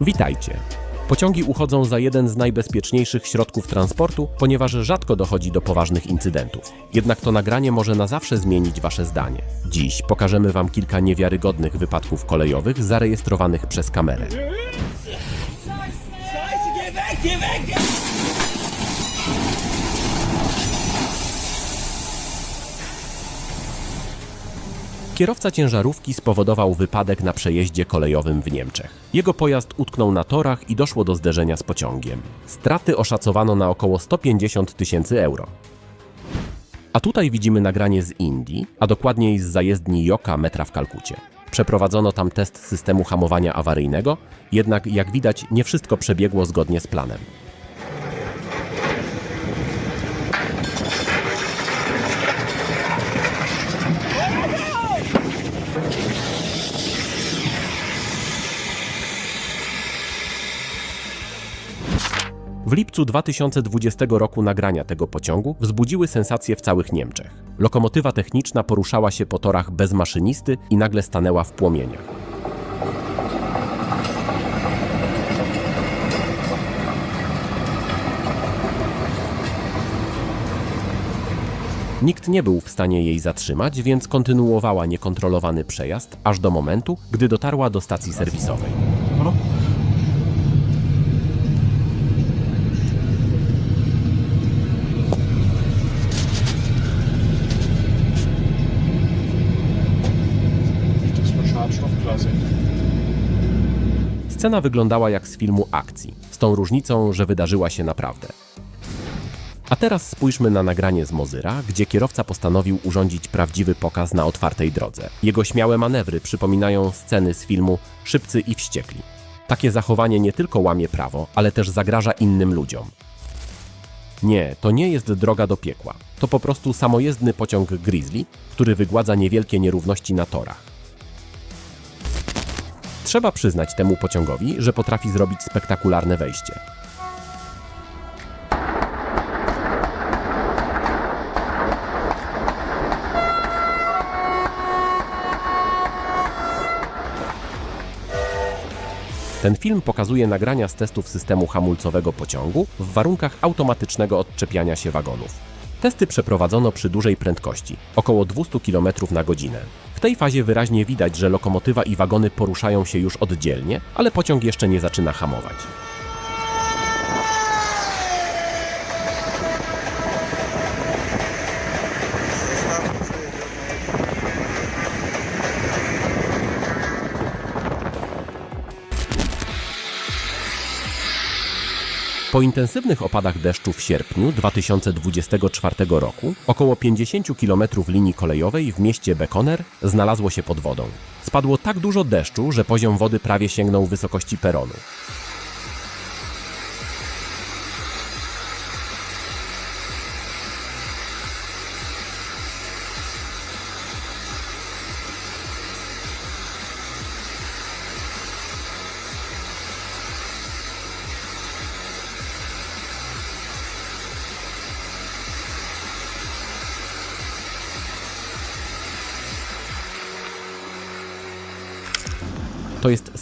Witajcie. Pociągi uchodzą za jeden z najbezpieczniejszych środków transportu, ponieważ rzadko dochodzi do poważnych incydentów. Jednak to nagranie może na zawsze zmienić Wasze zdanie. Dziś pokażemy Wam kilka niewiarygodnych wypadków kolejowych zarejestrowanych przez kamerę. Kierowca ciężarówki spowodował wypadek na przejeździe kolejowym w Niemczech. Jego pojazd utknął na torach i doszło do zderzenia z pociągiem. Straty oszacowano na około 150 tysięcy euro. A tutaj widzimy nagranie z Indii, a dokładniej z zajezdni Joka metra w Kalkucie. Przeprowadzono tam test systemu hamowania awaryjnego, jednak jak widać nie wszystko przebiegło zgodnie z planem. W lipcu 2020 roku nagrania tego pociągu wzbudziły sensację w całych Niemczech. Lokomotywa techniczna poruszała się po torach bez maszynisty i nagle stanęła w płomieniach. Nikt nie był w stanie jej zatrzymać, więc kontynuowała niekontrolowany przejazd aż do momentu, gdy dotarła do stacji serwisowej. Scena wyglądała jak z filmu akcji, z tą różnicą, że wydarzyła się naprawdę. A teraz spójrzmy na nagranie z Mozyra, gdzie kierowca postanowił urządzić prawdziwy pokaz na otwartej drodze. Jego śmiałe manewry przypominają sceny z filmu Szybcy i Wściekli. Takie zachowanie nie tylko łamie prawo, ale też zagraża innym ludziom. Nie, to nie jest droga do piekła. To po prostu samojezdny pociąg Grizzly, który wygładza niewielkie nierówności na torach. Trzeba przyznać temu pociągowi, że potrafi zrobić spektakularne wejście. Ten film pokazuje nagrania z testów systemu hamulcowego pociągu w warunkach automatycznego odczepiania się wagonów. Testy przeprowadzono przy dużej prędkości, około 200 km na godzinę. W tej fazie wyraźnie widać, że lokomotywa i wagony poruszają się już oddzielnie, ale pociąg jeszcze nie zaczyna hamować. Po intensywnych opadach deszczu w sierpniu 2024 roku około 50 km linii kolejowej w mieście Bekoner znalazło się pod wodą. Spadło tak dużo deszczu, że poziom wody prawie sięgnął wysokości peronu.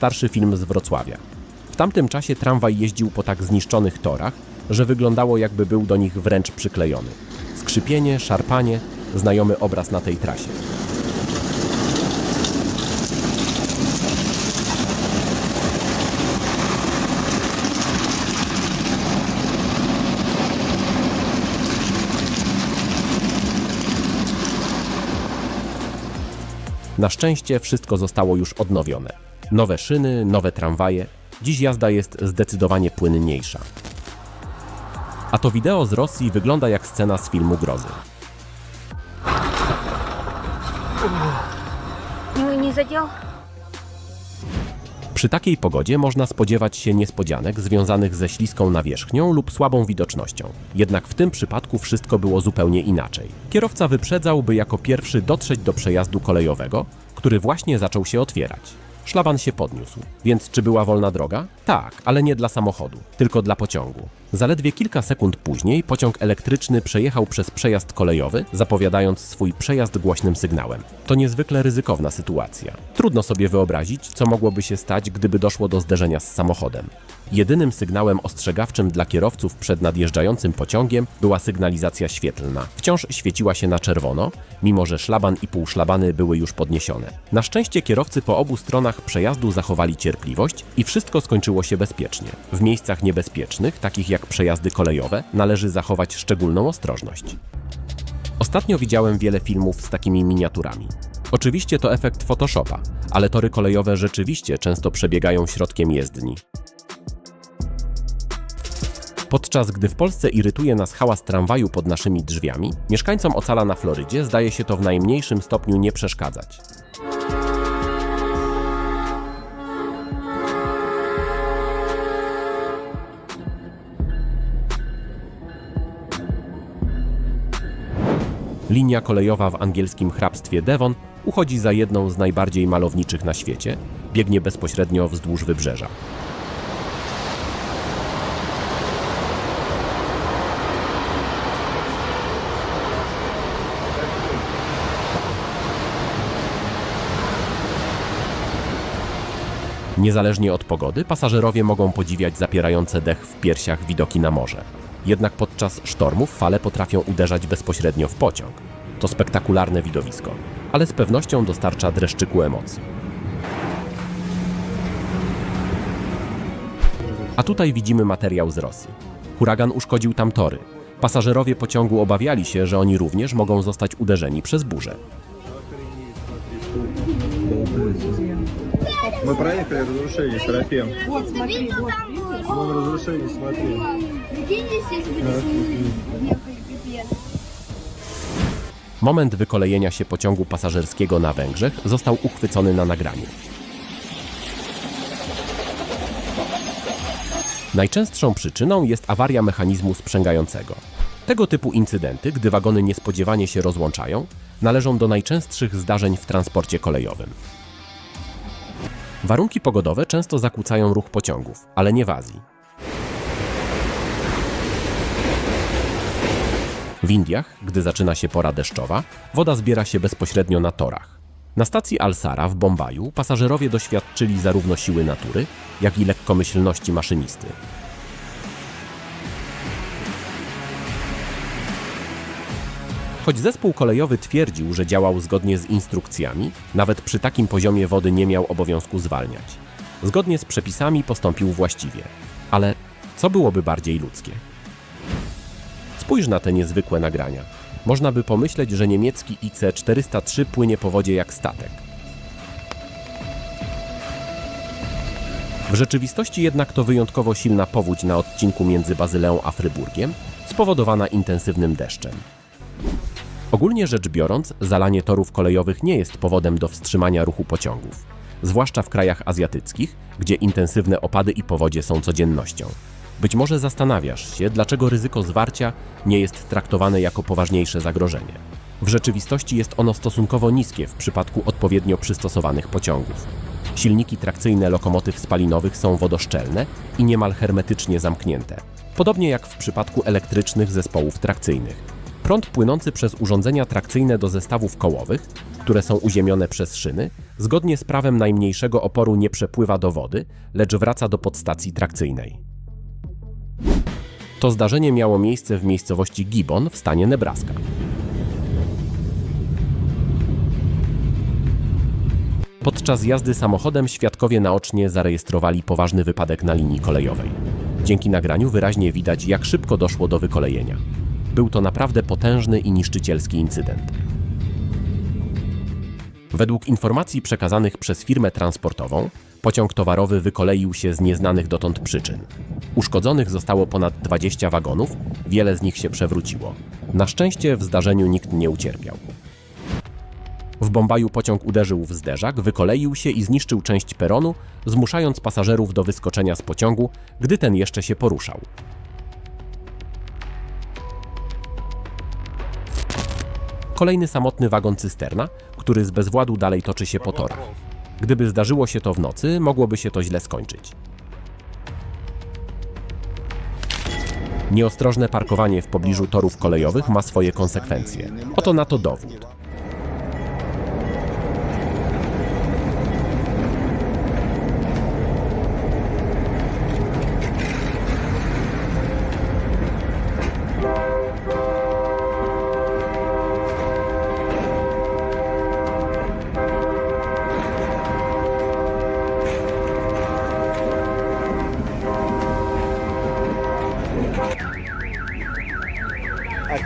Starszy film z Wrocławia. W tamtym czasie tramwaj jeździł po tak zniszczonych torach, że wyglądało jakby był do nich wręcz przyklejony. Skrzypienie, szarpanie, znajomy obraz na tej trasie. Na szczęście wszystko zostało już odnowione. Nowe szyny, nowe tramwaje. Dziś jazda jest zdecydowanie płynniejsza. A to wideo z Rosji wygląda jak scena z filmu Grozy. Przy takiej pogodzie można spodziewać się niespodzianek związanych ze śliską nawierzchnią lub słabą widocznością. Jednak w tym przypadku wszystko było zupełnie inaczej. Kierowca wyprzedzał, by jako pierwszy dotrzeć do przejazdu kolejowego, który właśnie zaczął się otwierać. Szlaban się podniósł. Więc czy była wolna droga? Tak, ale nie dla samochodu, tylko dla pociągu. Zaledwie kilka sekund później pociąg elektryczny przejechał przez przejazd kolejowy, zapowiadając swój przejazd głośnym sygnałem. To niezwykle ryzykowna sytuacja. Trudno sobie wyobrazić, co mogłoby się stać, gdyby doszło do zderzenia z samochodem. Jedynym sygnałem ostrzegawczym dla kierowców przed nadjeżdżającym pociągiem była sygnalizacja świetlna. Wciąż świeciła się na czerwono, mimo że szlaban i półszlabany były już podniesione. Na szczęście kierowcy po obu stronach przejazdu zachowali cierpliwość i wszystko skończyło się bezpiecznie. W miejscach niebezpiecznych, takich jak przejazdy kolejowe, należy zachować szczególną ostrożność. Ostatnio widziałem wiele filmów z takimi miniaturami. Oczywiście to efekt Photoshopa, ale tory kolejowe rzeczywiście często przebiegają środkiem jezdni. Podczas gdy w Polsce irytuje nas hałas tramwaju pod naszymi drzwiami, mieszkańcom Ocala na Florydzie zdaje się to w najmniejszym stopniu nie przeszkadzać. Linia kolejowa w angielskim hrabstwie Devon uchodzi za jedną z najbardziej malowniczych na świecie, biegnie bezpośrednio wzdłuż wybrzeża. Niezależnie od pogody, pasażerowie mogą podziwiać zapierające dech w piersiach widoki na morze. Jednak podczas sztormów fale potrafią uderzać bezpośrednio w pociąg. To spektakularne widowisko, ale z pewnością dostarcza dreszczyku emocji. A tutaj widzimy materiał z Rosji. Huragan uszkodził tam tory. Pasażerowie pociągu obawiali się, że oni również mogą zostać uderzeni przez burzę. Мы проехали разрушение, Серафим. Вот, смотри, вот, видишь? Вон разрушение, смотри. Tak. Moment wykolejenia się pociągu pasażerskiego na Węgrzech został uchwycony na nagraniu. Najczęstszą przyczyną jest awaria mechanizmu sprzęgającego. Tego typu incydenty, gdy wagony niespodziewanie się rozłączają, należą do najczęstszych zdarzeń w transporcie kolejowym. Warunki pogodowe często zakłócają ruch pociągów, ale nie w Azji. W Indiach, gdy zaczyna się pora deszczowa, woda zbiera się bezpośrednio na torach. Na stacji Alsara w Bombaju pasażerowie doświadczyli zarówno siły natury, jak i lekkomyślności maszynisty. Choć zespół kolejowy twierdził, że działał zgodnie z instrukcjami, nawet przy takim poziomie wody nie miał obowiązku zwalniać. Zgodnie z przepisami postąpił właściwie. Ale co byłoby bardziej ludzkie? Spójrz na te niezwykłe nagrania. Można by pomyśleć, że niemiecki IC-403 płynie po wodzie jak statek. W rzeczywistości jednak to wyjątkowo silna powódź na odcinku między Bazyleą a Fryburgiem, spowodowana intensywnym deszczem. Ogólnie rzecz biorąc, zalanie torów kolejowych nie jest powodem do wstrzymania ruchu pociągów, zwłaszcza w krajach azjatyckich, gdzie intensywne opady i powodzie są codziennością. Być może zastanawiasz się, dlaczego ryzyko zwarcia nie jest traktowane jako poważniejsze zagrożenie. W rzeczywistości jest ono stosunkowo niskie w przypadku odpowiednio przystosowanych pociągów. Silniki trakcyjne lokomotyw spalinowych są wodoszczelne i niemal hermetycznie zamknięte, podobnie jak w przypadku elektrycznych zespołów trakcyjnych. Prąd płynący przez urządzenia trakcyjne do zestawów kołowych, które są uziemione przez szyny, zgodnie z prawem najmniejszego oporu nie przepływa do wody, lecz wraca do podstacji trakcyjnej. To zdarzenie miało miejsce w miejscowości Gibbon w stanie Nebraska. Podczas jazdy samochodem świadkowie naocznie zarejestrowali poważny wypadek na linii kolejowej. Dzięki nagraniu wyraźnie widać, jak szybko doszło do wykolejenia. Był to naprawdę potężny i niszczycielski incydent. Według informacji przekazanych przez firmę transportową, pociąg towarowy wykoleił się z nieznanych dotąd przyczyn. Uszkodzonych zostało ponad 20 wagonów, wiele z nich się przewróciło. Na szczęście w zdarzeniu nikt nie ucierpiał. W Bombaju pociąg uderzył w zderzak, wykoleił się i zniszczył część peronu, zmuszając pasażerów do wyskoczenia z pociągu, gdy ten jeszcze się poruszał. Kolejny samotny wagon cysterna, który z bezwładu dalej toczy się po torach. Gdyby zdarzyło się to w nocy, mogłoby się to źle skończyć. Nieostrożne parkowanie w pobliżu torów kolejowych ma swoje konsekwencje. Oto na to dowód.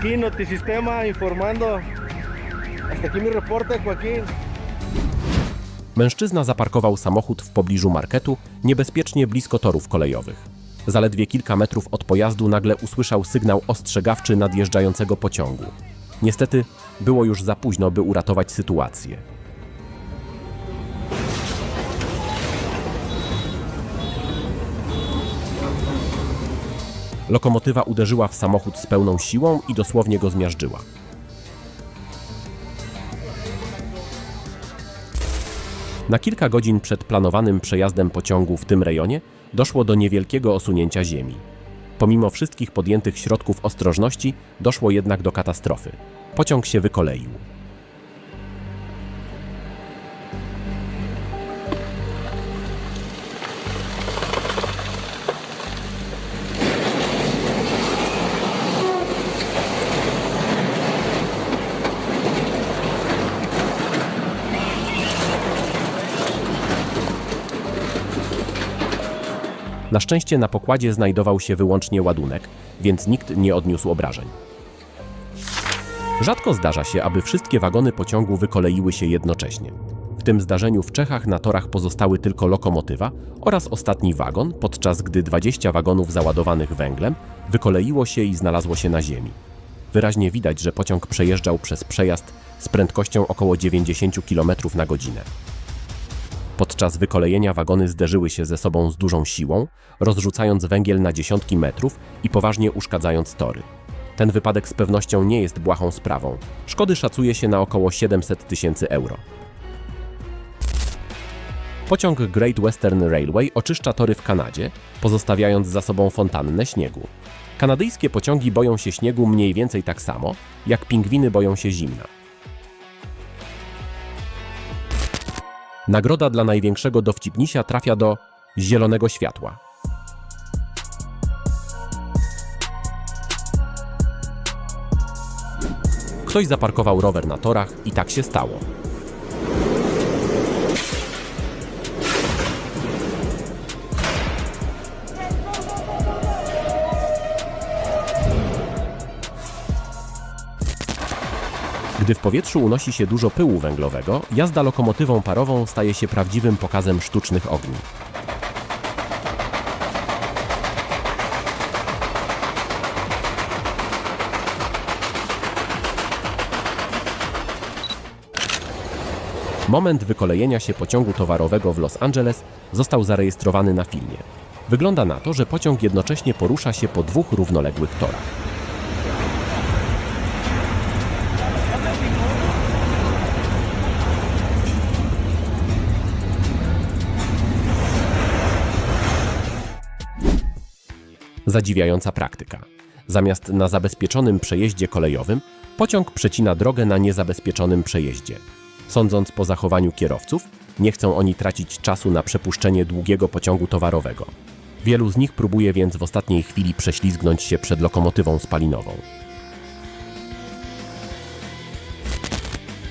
Aquí Notisistema informando. Hasta aquí mi reporte, Joaquín. Mężczyzna zaparkował samochód w pobliżu marketu, niebezpiecznie blisko torów kolejowych. Zaledwie kilka metrów od pojazdu nagle usłyszał sygnał ostrzegawczy nadjeżdżającego pociągu. Niestety było już za późno, by uratować sytuację. Lokomotywa uderzyła w samochód z pełną siłą i dosłownie go zmiażdżyła. Na kilka godzin przed planowanym przejazdem pociągu w tym rejonie doszło do niewielkiego osunięcia ziemi. Pomimo wszystkich podjętych środków ostrożności, doszło jednak do katastrofy. Pociąg się wykoleił. Na szczęście na pokładzie znajdował się wyłącznie ładunek, więc nikt nie odniósł obrażeń. Rzadko zdarza się, aby wszystkie wagony pociągu wykoleiły się jednocześnie. W tym zdarzeniu w Czechach na torach pozostały tylko lokomotywa oraz ostatni wagon, podczas gdy 20 wagonów załadowanych węglem wykoleiło się i znalazło się na ziemi. Wyraźnie widać, że pociąg przejeżdżał przez przejazd z prędkością około 90 km na godzinę. Podczas wykolejenia wagony zderzyły się ze sobą z dużą siłą, rozrzucając węgiel na dziesiątki metrów i poważnie uszkadzając tory. Ten wypadek z pewnością nie jest błahą sprawą. Szkody szacuje się na około 700 tysięcy euro. Pociąg Great Western Railway oczyszcza tory w Kanadzie, pozostawiając za sobą fontannę śniegu. Kanadyjskie pociągi boją się śniegu mniej więcej tak samo, jak pingwiny boją się zimna. Nagroda dla największego dowcipnisia trafia do zielonego światła. Ktoś zaparkował rower na torach i tak się stało. Gdy w powietrzu unosi się dużo pyłu węglowego, jazda lokomotywą parową staje się prawdziwym pokazem sztucznych ogni. Moment wykolejenia się pociągu towarowego w Los Angeles został zarejestrowany na filmie. Wygląda na to, że pociąg jednocześnie porusza się po dwóch równoległych torach. Zadziwiająca praktyka. Zamiast na zabezpieczonym przejeździe kolejowym, pociąg przecina drogę na niezabezpieczonym przejeździe. Sądząc po zachowaniu kierowców, nie chcą oni tracić czasu na przepuszczenie długiego pociągu towarowego. Wielu z nich próbuje więc w ostatniej chwili prześlizgnąć się przed lokomotywą spalinową.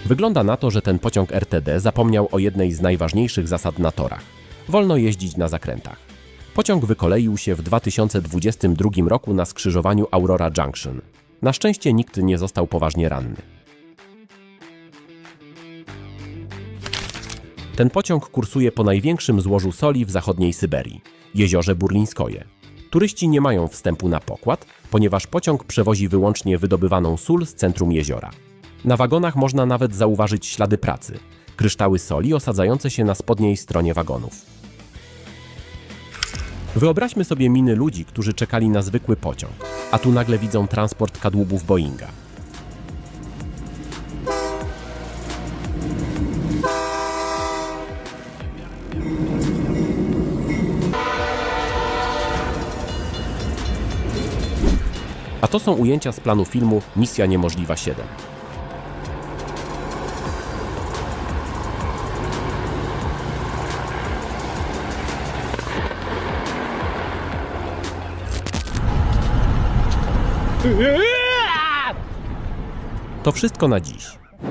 Wygląda na to, że ten pociąg RTD zapomniał o jednej z najważniejszych zasad na torach. Wolno jeździć na zakrętach. Pociąg wykoleił się w 2022 roku na skrzyżowaniu Aurora Junction. Na szczęście nikt nie został poważnie ranny. Ten pociąg kursuje po największym złożu soli w zachodniej Syberii jeziorze Burlińskoje. Turyści nie mają wstępu na pokład, ponieważ pociąg przewozi wyłącznie wydobywaną sól z centrum jeziora. Na wagonach można nawet zauważyć ślady pracy kryształy soli osadzające się na spodniej stronie wagonów. Wyobraźmy sobie miny ludzi, którzy czekali na zwykły pociąg, a tu nagle widzą transport kadłubów Boeinga. to są ujęcia z planu filmu Misja Niemożliwa 7. To wszystko na dziś.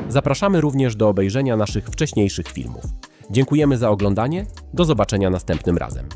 Zapraszamy również do obejrzenia naszych wcześniejszych filmów. Dziękujemy za oglądanie. Do zobaczenia następnym razem.